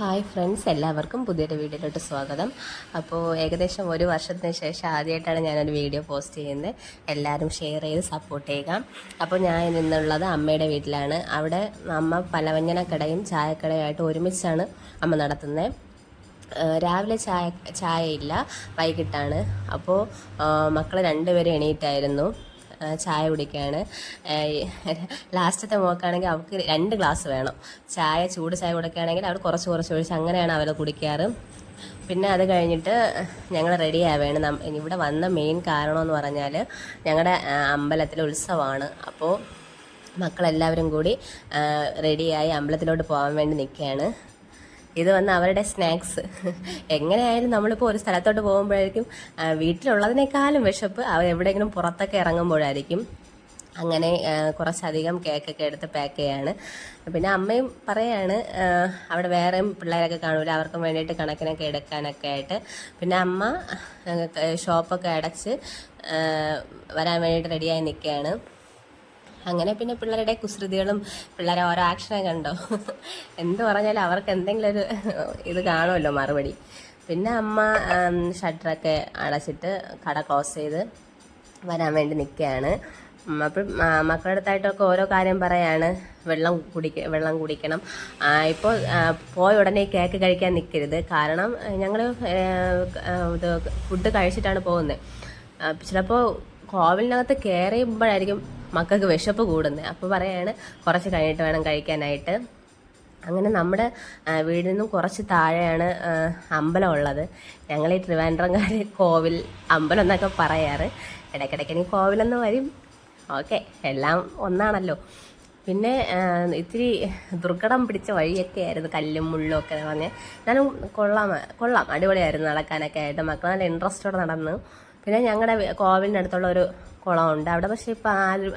Hi friends എല്ലാവർക്കും പുതിയൊരു വീഡിയോയിലോട്ട് സ്വാഗതം. അപ്പോൾ ഏകദേശം ഒരു വർഷത്തിന് ശേഷം ആദ്യമായിട്ടാണ് ഞാനൊരു വീഡിയോ പോസ്റ്റ് ചെയ്യുന്നത്. എല്ലാവരും ഷെയർ ചെയ്ത് സപ്പോർട്ട് ചെയ്യുക. അപ്പോൾ ഞാൻ നിന്നുള്ളത് അമ്മയുടെ വീട്ടിലാണ്. അവിടെ അമ്മ പലവ്യഞ്ജനക്കടയും ചായക്കടയുമായിട്ട് ഒരുമിച്ചാണ് അമ്മ നടത്തുന്നത്. രാവിലെ ചായ ചായയില്ല വൈകിട്ടാണ്. അപ്പോൾ മക്കൾ രണ്ടുപേരും എണീറ്റായിരുന്നു. ചായ കുടിക്കുകയാണ് ലാസ്റ്റത്തെ മോക്കാണെങ്കിൽ അവൾക്ക് രണ്ട് ഗ്ലാസ് വേണം. ചായ ചൂട് ചായ കൊടുക്കുകയാണെങ്കിൽ അവർ കുറച്ച് കുറച്ച് ഒഴിച്ച് അങ്ങനെയാണ് അവർ കുടിക്കാറ്. പിന്നെ അത് കഴിഞ്ഞിട്ട് ഞങ്ങൾ റെഡി ആവുകയാണ് ഇവിടെ വന്ന മെയിൻ കാരണമെന്ന് പറഞ്ഞാൽ ഞങ്ങളുടെ അമ്പലത്തിലെ ഉത്സവമാണ്. അപ്പോൾ മക്കളെല്ലാവരും കൂടി റെഡിയായി അമ്പലത്തിലോട്ട് പോകാൻ വേണ്ടി നിൽക്കുകയാണ്. ഇത് വന്ന് അവരുടെ സ്നാക്സ്. എങ്ങനെയായാലും നമ്മളിപ്പോൾ ഒരു സ്ഥലത്തോട്ട് പോകുമ്പോഴായിരിക്കും വീട്ടിലുള്ളതിനേക്കാളും വിശപ്പ് അവർ എവിടെയെങ്കിലും പുറത്തൊക്കെ ഇറങ്ങുമ്പോഴായിരിക്കും. അങ്ങനെ കുറച്ചധികം കേക്കൊക്കെ എടുത്ത് പാക്ക് ചെയ്യാണ്. പിന്നെ അമ്മയും പറയാണ് അവിടെ വേറെയും പിള്ളേരൊക്കെ കാണൂല അവർക്കും വേണ്ടിയിട്ട് കണക്കിനൊക്കെ എടുക്കാനൊക്കെ ആയിട്ട്. പിന്നെ അമ്മ ഷോപ്പൊക്കെ അടച്ച് വരാൻ വേണ്ടിയിട്ട് റെഡിയായി നിൽക്കുകയാണ്. അങ്ങനെ പിന്നെ പിള്ളേരുടെ കുസൃതികളും പിള്ളേരെ ഓരോ ആക്ഷനൊക്കെ കണ്ടോ? എന്ത് പറഞ്ഞാലും അവർക്ക് എന്തെങ്കിലും ഒരു ഇത് കാണുമല്ലോ മറുപടി. പിന്നെ അമ്മ ഷട്ടറൊക്കെ അടച്ചിട്ട് കട ക്ലോസ് ചെയ്ത് വരാൻ വേണ്ടി നിൽക്കുകയാണ്. അപ്പം മക്കളുടെ അടുത്തായിട്ടൊക്കെ ഓരോ കാര്യം പറയാണ്. വെള്ളം കുടിക്ക വെള്ളം കുടിക്കണം. ഇപ്പോൾ പോയ ഉടനെ കേക്ക് കഴിക്കാൻ നിൽക്കരുത്. കാരണം ഞങ്ങൾ ഇത് ഫുഡ് കഴിച്ചിട്ടാണ് പോകുന്നത്. ചിലപ്പോൾ കോവിലിനകത്ത് കയറിയുമ്പോഴായിരിക്കും മക്കൾക്ക് വിശപ്പ് കൂടുന്നത്. അപ്പോൾ പറയാണ് കുറച്ച് കഴിഞ്ഞിട്ട് വേണം കഴിക്കാനായിട്ട്. അങ്ങനെ നമ്മുടെ വീടിൽ നിന്നും കുറച്ച് താഴെയാണ് അമ്പലം ഉള്ളത്. ഞങ്ങൾ ഈ ട്രിവാൻഡ്രംകാർ കോവിൽ അമ്പലം എന്നൊക്കെ പറയാറ്. ഇടയ്ക്കിടയ്ക്ക് എനിക്ക് കോവിലെന്ന് വരും. ഓക്കെ എല്ലാം ഒന്നാണല്ലോ. പിന്നെ ഇത്തിരി ദുർഘടം പിടിച്ച വഴിയൊക്കെ ആയിരുന്നു കല്ലും മുള്ളും ഒക്കെ പറഞ്ഞ്. ഞാനും കൊള്ളാം കൊള്ളാം. അടിപൊളിയായിരുന്നു നടക്കാനൊക്കെ ആയിട്ട്. മക്കൾ നല്ല ഇൻട്രസ്റ്റോടെ നടന്നു. പിന്നെ ഞങ്ങളുടെ കോവിലിനടുത്തുള്ള ഒരു കുളമുണ്ട്. അവിടെ പക്ഷേ ഇപ്പം ആരും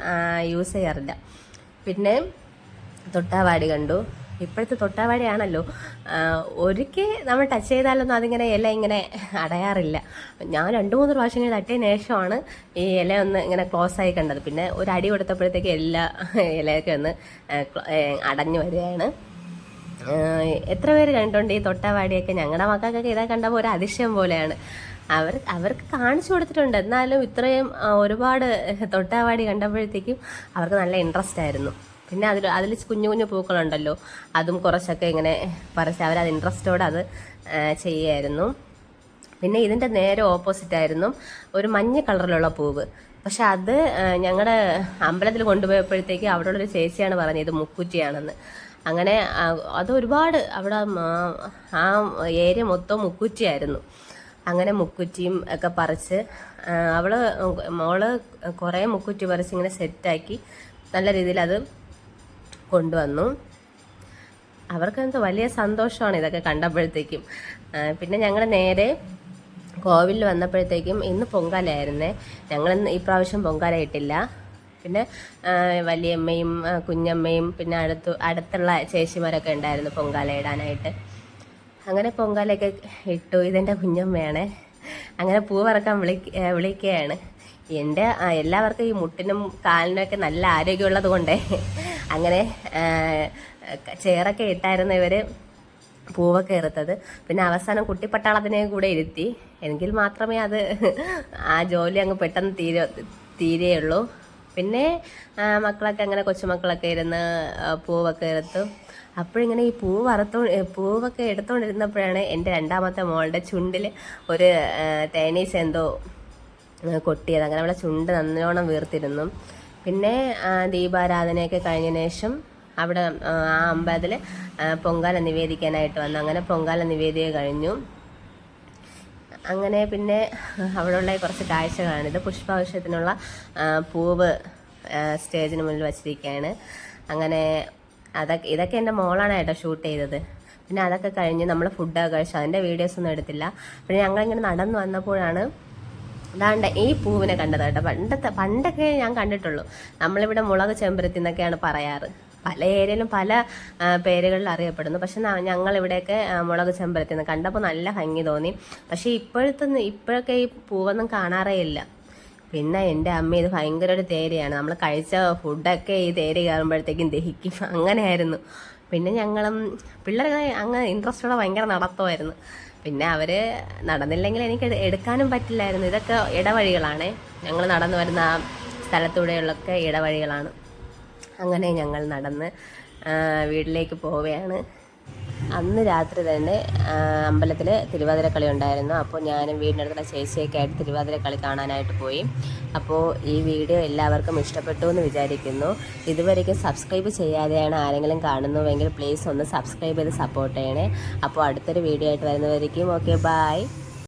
യൂസ് ചെയ്യാറില്ല. പിന്നെ തൊട്ടാവാടി കണ്ടു. ഇപ്പോഴത്തെ തൊട്ടാവാടിയാണല്ലോ. ഒരിക്കൽ നമ്മൾ ടച്ച് ചെയ്താലൊന്നും അതിങ്ങനെ ഇല ഇങ്ങനെ അടയാറില്ല. ഞാൻ രണ്ട് മൂന്ന് പ്രാവശ്യം ഇങ്ങനെ തട്ടിയതിന് ശേഷമാണ് ഈ ഇല ഒന്ന് ഇങ്ങനെ ക്ലോസ് ആയി കണ്ടത്. പിന്നെ ഒരു അടി കൊടുത്തപ്പോഴത്തേക്ക് എല്ലാ ഇലയൊക്കെ ഒന്ന് അടഞ്ഞു വരികയാണ്. എത്ര പേര് കണ്ടിട്ടുണ്ട് ഈ തൊട്ടാവാടിയൊക്കെ? ഞങ്ങളുടെ മക്കൾക്കൊക്കെ ഇതാ കണ്ടപ്പോൾ ഒരു അതിശയം പോലെയാണ്. അവർ അവർക്ക് കാണിച്ചു കൊടുത്തിട്ടുണ്ട്. എന്നാലും ഇത്രയും ഒരുപാട് തൊട്ടാവാടി കണ്ടപ്പോഴത്തേക്കും അവർക്ക് നല്ല ഇൻട്രസ്റ്റ് ആയിരുന്നു. പിന്നെ അതിൽ അതിൽ കുഞ്ഞു കുഞ്ഞു പൂക്കളുണ്ടല്ലോ. അതും കുറച്ചൊക്കെ ഇങ്ങനെ പറിച്ച് അവരത് ഇൻട്രസ്റ്റോടെ അത് ചെയ്യായിരുന്നു. പിന്നെ ഇതിന്റെ നേരെ ഓപ്പോസിറ്റ് ആയിരുന്നു ഒരു മഞ്ഞ കളറിലുള്ള പൂവ്. പക്ഷെ അത് ഞങ്ങളുടെ അമ്പലത്തിൽ കൊണ്ടുപോയപ്പോഴത്തേക്ക് അവിടെയുള്ളൊരു ചേച്ചിയാണ് പറഞ്ഞത് ഇത് മുക്കുറ്റിയാണെന്ന്. അങ്ങനെ അത് ഒരുപാട് അവിടെ ആ ഏരിയ മൊത്തം മുക്കുറ്റിയായിരുന്നു. അങ്ങനെ മുക്കുറ്റിയും ഒക്കെ പറിച്ച് അവൾ മോൾ കുറേ മുക്കുറ്റി പറിച്ച് ഇങ്ങനെ സെറ്റാക്കി നല്ല രീതിയിൽ അത് കൊണ്ടുവന്നു. അവർക്ക് എന്തോ വലിയ സന്തോഷമാണ് ഇതൊക്കെ കണ്ടപ്പോഴത്തേക്കും. പിന്നെ ഞങ്ങൾ നേരെ കോവിലിൽ വന്നപ്പോഴത്തേക്കും ഇന്ന് പൊങ്കാലയായിരുന്നേ. ഞങ്ങൾ ഈ പ്രാവശ്യം പൊങ്കാല ഇട്ടില്ല. പിന്നെ വലിയമ്മയും കുഞ്ഞമ്മയും പിന്നെ അടുത്ത് അടുത്തുള്ള ചേച്ചിമാരൊക്കെ ഉണ്ടായിരുന്നു പൊങ്കാല ഇടാനായിട്ട്. അങ്ങനെ പൊങ്കാലൊക്കെ ഇട്ടു. ഇതെന്റെ കുഞ്ഞമ്മയാണേ. അങ്ങനെ പൂ പറക്കാൻ വിളി വിളിക്കുകയാണ് എന്റെ എല്ലാവർക്കും ഈ മുട്ടിനും കാലിനൊക്കെ നല്ല ആരോഗ്യമുള്ളത് കൊണ്ടേ അങ്ങനെ ചേറൊക്കെ ഇട്ടായിരുന്നു ഇവർ പൂവൊക്കെ എറുത്തത് പിന്നെ അവസാനം കുട്ടിപ്പട്ടാളത്തിനെ കൂടെ ഇരുത്തി. എങ്കിൽ മാത്രമേ അത് ആ ജോലി അങ്ങ് പെട്ടെന്ന് തീരെ തീരെയുള്ളൂ. പിന്നെ മക്കളൊക്കെ അങ്ങനെ കൊച്ചുമക്കളൊക്കെ ഇരുന്ന് പൂവൊക്കെ എടുത്തു. അപ്പോഴിങ്ങനെ ഈ പൂവ് വറുത്തോ പൂവൊക്കെ എടുത്തുകൊണ്ടിരുന്നപ്പോഴാണ് എന്റെ രണ്ടാമത്തെ മോളുടെ ചുണ്ടിൽ ഒരു തേനീസ് എന്തോ കൊട്ടിയത്. അങ്ങനെ അവളെ ചുണ്ട് നല്ലോണം വീർത്തിരുന്നു. പിന്നെ ദീപാരാധനയൊക്കെ കഴിഞ്ഞതിന് ശേഷം അവിടെ ആ അമ്പലത്തിൽ പൊങ്കാല നിവേദിക്കാനായിട്ട് വന്നു. അങ്ങനെ പൊങ്കാല നിവേദിക കഴിഞ്ഞു. അങ്ങനെ പിന്നെ അവിടെയുള്ള കുറച്ച് കാഴ്ചകളാണിത് പുഷ്പാവശ്യത്തിനുള്ള പൂവ് സ്റ്റേജിന് മുന്നിൽ വച്ചിരിക്കുകയാണ് അങ്ങനെ അതൊക്കെ ഇതൊക്കെ എന്റെ മോളാണ് കേട്ടോ ഷൂട്ട് ചെയ്തത്. പിന്നെ അതൊക്കെ കഴിഞ്ഞ് നമ്മൾ ഫുഡൊക്കെ കഴിച്ചു. അതിന്റെ വീഡിയോസ് ഒന്നും എടുത്തില്ല. പിന്നെ ഞങ്ങളിങ്ങനെ നടന്നു വന്നപ്പോഴാണ് അതാണ്ട് ഈ പൂവിനെ കണ്ടത് കേട്ടോ. പണ്ടത്തെ പണ്ടൊക്കെ ഞാൻ കണ്ടിട്ടുള്ളൂ. നമ്മളിവിടെ മുളക് ചെമ്പരത്തി എന്നൊക്കെയാണ് പറയാറ്. പല ഏരിയയിലും പല പേരുകളിൽ അറിയപ്പെടുന്നു. പക്ഷെ ഞങ്ങൾ ഇവിടെയൊക്കെ മുളക് ചെമ്പരത്തി എന്ന് കണ്ടപ്പോൾ നല്ല ഭംഗി തോന്നി. പക്ഷെ ഇപ്പോഴത്തെ ഇപ്പോഴൊക്കെ ഈ പൂവൊന്നും കാണാറേ ഇല്ല. പിന്നെ എന്റെ അമ്മ ഇത് ഭയങ്കര ഒരു തേരയാണ്. നമ്മൾ കഴിച്ച ഫുഡൊക്കെ ഈ തേര് കയറുമ്പോഴത്തേക്കും ദഹിക്കും. അങ്ങനെയായിരുന്നു. പിന്നെ ഞങ്ങളും പിള്ളേരെ അങ്ങ് ഇൻട്രസ്റ്റോടെ ഭയങ്കര നടത്തുമായിരുന്നു. പിന്നെ അവർ നടന്നില്ലെങ്കിൽ എനിക്ക് എടുക്കാനും പറ്റില്ലായിരുന്നു. ഇതൊക്കെ ഇടവഴികളാണ്. ഞങ്ങൾ നടന്നു വരുന്ന സ്ഥലത്തൂടെയുള്ളൊക്കെ ഇടവഴികളാണ്. അങ്ങനെ ഞങ്ങൾ നടന്ന് വീട്ടിലേക്ക് പോവുകയാണ്. അന്ന് രാത്രി തന്നെ അമ്പലത്തിൽ തിരുവാതിര കളി ഉണ്ടായിരുന്നു. അപ്പോൾ ഞാനും വീടിനടുത്തുള്ള ചേച്ചിയൊക്കെ ആയിട്ട് തിരുവാതിര കളി കാണാനായിട്ട് പോയി. അപ്പോൾ ഈ വീഡിയോ എല്ലാവർക്കും ഇഷ്ടപ്പെട്ടു എന്ന് വിചാരിക്കുന്നു. ഇതുവരെയ്ക്കും സബ്സ്ക്രൈബ് ചെയ്യാതെയാണ് ആരെങ്കിലും കാണുന്നുവെങ്കിൽ പ്ലീസ് ഒന്ന് സബ്സ്ക്രൈബ് ചെയ്ത് സപ്പോർട്ട് ചെയ്യണേ. അപ്പോൾ അടുത്തൊരു വീഡിയോ ആയിട്ട് വരുന്നവരേക്കും ഓക്കെ ബായ്